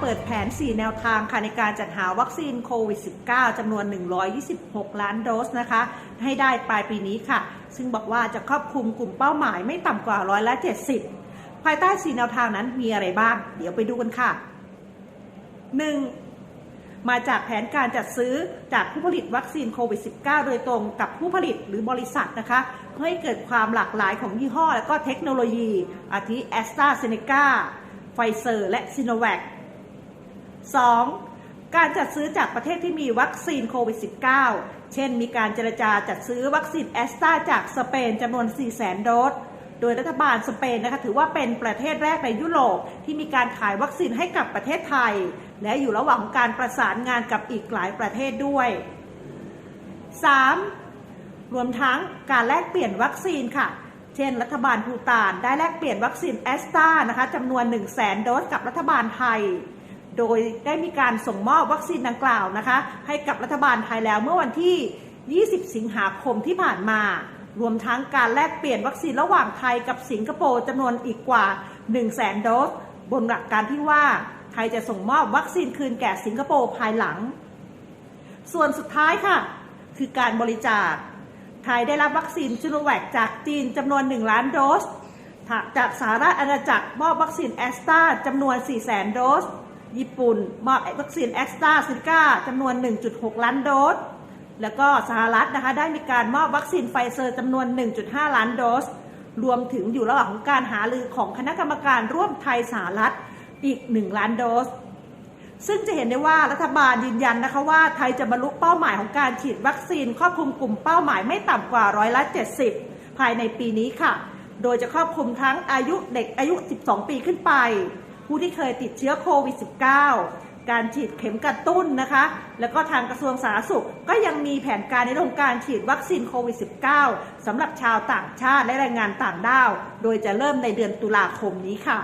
เปิดแผน 4 แนวทางค่ะในการจัดหาวัคซีนโควิด -19 จำนวน 126 ล้านโดสนะคะ ให้ได้ปลายปีนี้ค่ะ ซึ่งบอกว่าจะครอบคลุมกลุ่มเป้าหมายไม่ต่ำกว่าร้อยละ70 ภายใต้ 4 แนวทางนั้นมีอะไรบ้าง เดี๋ยวไปดูกันค่ะ 1. มาจากแผนการจัดซื้อจากผู้ผลิตวัคซีนโควิด -19 โดยตรงกับผู้ผลิตหรือบริษัทนะคะ เพื่อให้เกิดความหลากหลายของยี่ห้อ และก็เทคโนโลยี อาทิแอสตราเซเนกาไฟเซอร์และซิโนแวค 2. การจัดซื้อจากประเทศที่มีวัคซีนโควิด -19 เช่น มีการเจรจาจัดซื้อวัคซีนแอสตราจากสเปนจำนวน400,000โดส โดยรัฐบาลสเปนนะคะถือว่าเป็นประเทศแรกในยุโรปที่มีการขายวัคซีนให้กับประเทศไทย และอยู่ระหว่างการประสานงานกับอีกหลายประเทศด้วย 3. รวมทั้งการแลกเปลี่ยนวัคซีนค่ะเช่น รัฐบาลภูตานได้แลกเปลี่ยนวัคซีนแอสตรานะคะจำนวน 1 0 0 0 0แโดสกับรัฐบาลไทย โดยได้มีการส่งมอบวัคซีนดังกล่าวนะคะ ให้กับรัฐบาลไทยแล้วเมื่อวันที่ 20 สิงหาคมที่ผ่านมา รวมทั้งการแลกเปลี่ยนวัคซีนระหว่างไทยกับสิงคโปร์จำนวนอีกกว่า 1 0 0 0 0แโดส บนหลักการที่ว่าไทยจะส่งมอบวัคซีนคืนแก่สิงคโปร์ภายหลัง ส่วนสุดท้ายค่ะ คือการบริจาค ไทยได้รับวัคซีนชิโนแวคจากจีนจำนวน 1 ล้านโดส จากสหรัฐอาณาจักรมอบวัคซีนแอสตราจำนวน 4 0 0 0 0 0 โดส ญี่ปุ่น มอบวัคซีนแอสตราเซเนกาจำนวน 1.6 ล้านโดส แล้วก็สหรัฐนะคะได้มีการมอบวัคซีนไฟเซอร์จำนวน 1.5 ล้านโดส รวมถึงอยู่ระหว่างของการหารือของคณะกรรมการร่วมไทยสหรัฐอีก 1 ล้านโดส ซึ่งจะเห็นได้ว่ารัฐบาลยืนยันนะคะว่าไทยจะบรรลุเป้าหมายของการฉีดวัคซีนครอบคลุมกลุ่มเป้าหมายไม่ต่ำกว่าร้อยละ70 ภายในปีนี้ค่ะ โดยจะครอบคลุมทั้งอายุเด็กอายุ 12 ปีขึ้นไป ผู้ที่เคยติดเชื้อโควิด -19 การฉีดเข็มกระตุ้นนะคะ แล้วก็ทางกระทรวงสาธารณสุข ก็ยังมีแผนการในเรื่องการฉีดวัคซีนโควิด -19 สำหรับชาวต่างชาติและแรงงานต่างด้าว โดยจะเริ่มในเดือนตุลาคมนี้ค่ะ